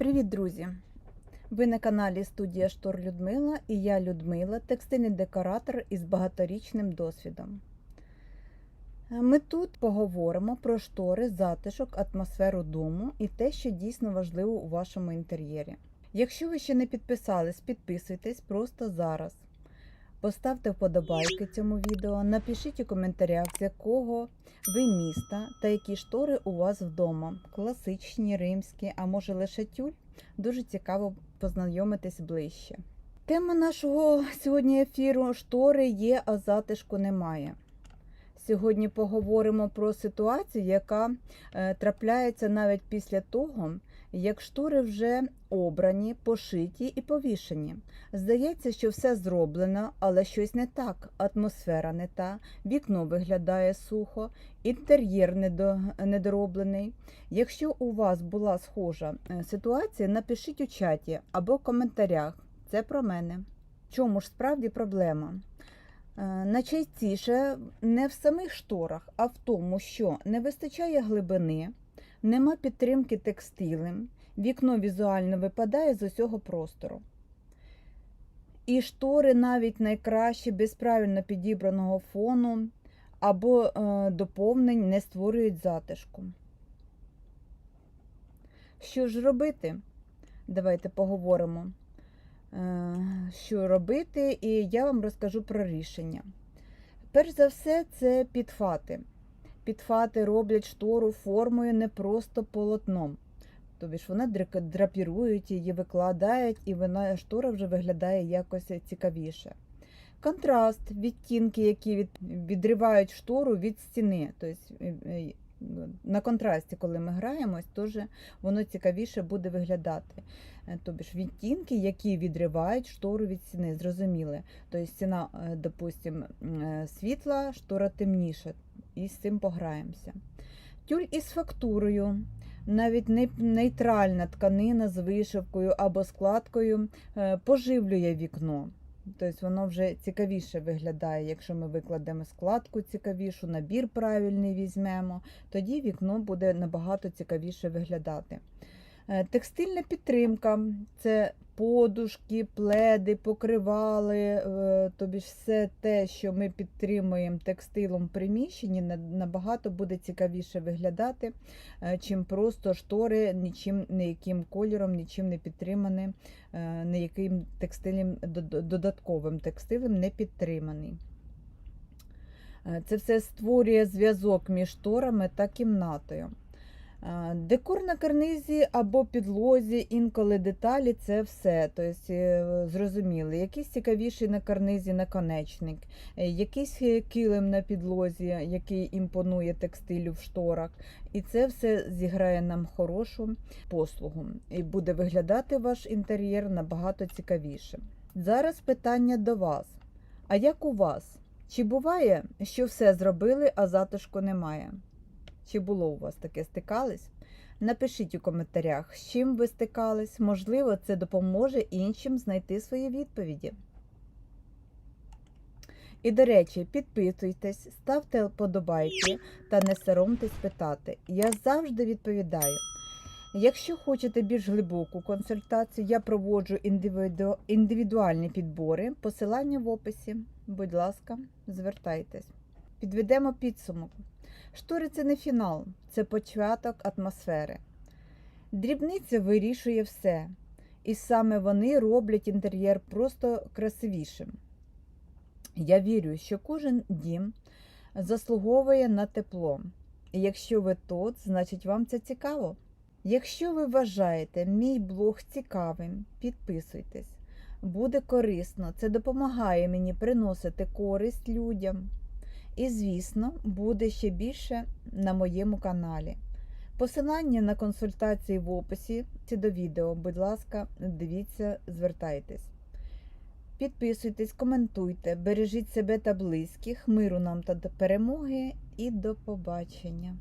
Привіт, друзі! Ви на каналі Студія Штор Людмила і я Людмила, текстильний декоратор із багаторічним досвідом. Ми тут поговоримо про штори, затишок, атмосферу дому і те, що дійсно важливо у вашому інтер'єрі. Якщо ви ще не підписались, підписуйтесь просто зараз. Поставте вподобайки цьому відео, напишіть у коментарях, з якого ви міста та які штори у вас вдома. Класичні, римські, а може лише тюль. Дуже цікаво познайомитись ближче. Тема нашого сьогодні ефіру штори є, а затишку немає. Сьогодні поговоримо про ситуацію, яка е, трапляється навіть після того, як штори вже обрані, пошиті і повішені. Здається, що все зроблено, але щось не так. Атмосфера не та, вікно виглядає сухо, інтер'єр недороблений. Якщо у вас була схожа е, ситуація, напишіть у чаті або в коментарях. Це про мене. Чому ж справді проблема? Е, Найчастіше не в самих шторах, а в тому, що не вистачає глибини, нема підтримки текстилем, вікно візуально випадає з усього простору. І штори навіть найкращі, без правильно підібраного фону або е, доповнень не створюють затишку. Що ж робити? Давайте поговоримо, е, що робити, і я вам розкажу про рішення. Перш за все, це підфати. Підфати роблять штору формою не просто полотном. Тобі ж вони драпірують її, викладають, і вона штора вже виглядає якось цікавіше. Контраст, відтінки, які від, відривають штору від стіни. Тобто, е, е, на контрасті, коли ми граємось, теж воно цікавіше буде виглядати. Е, Тобі ж відтінки, які відривають штору від стіни, зрозуміли. Тобто стіна, допустим, е, світла, штора темніша, і з цим пограємося. Тюль із фактурою. Навіть нейтральна тканина з вишивкою або складкою е, поживлює вікно. Тобто воно вже цікавіше виглядає, якщо ми викладемо складку цікавішу, набір правильний візьмемо, тоді вікно буде набагато цікавіше виглядати. Е, Текстильна підтримка це подушки, пледи, покривали, е, тобі ж все те, що ми підтримуємо текстилом в приміщенні, набагато буде цікавіше виглядати, е, чим просто штори, нічим, ніяким кольором, нічим не підтримані, е, ніяким текстилем, додатковим текстилем не підтриманий. Це все створює зв'язок між шторами та кімнатою. Е, Декор на карнизі або підлозі, інколи деталі це все. Тобто, е, зрозуміли, якийсь цікавіший на карнизі наконечник, е, якийсь килим на підлозі, який імпонує текстилю в шторах. І це все зіграє нам хорошу послугу. І буде виглядати ваш інтер'єр набагато цікавіше. Зараз питання до вас. А як у вас? Чи буває, що все зробили, а затишку немає? Чи було у вас таке стикались? Напишіть у коментарях, з чим ви стикались. Можливо, це допоможе іншим знайти свої відповіді. І, до речі, підписуйтесь, ставте вподобайки та не соромтесь питати. Я завжди відповідаю. Якщо хочете більш глибоку консультацію, я проводжу індивіду... індивідуальні підбори. Посилання в описі. Будь ласка, звертайтесь. Підведемо підсумок. Штори це не фінал, це початок атмосфери. Дрібниця вирішує все, і саме вони роблять інтер'єр просто красивішим. Я вірю, що кожен дім заслуговує на тепло. І якщо ви тут, значить вам це цікаво. Якщо ви вважаєте мій блог цікавим, підписуйтесь. Буде корисно, це допомагає мені приносити користь людям. І, звісно, буде ще більше на моєму каналі. Посилання на консультації в описі чи до відео, будь ласка, дивіться, звертайтесь. Підписуйтесь, коментуйте, бережіть себе та близьких, миру нам та перемоги і до побачення!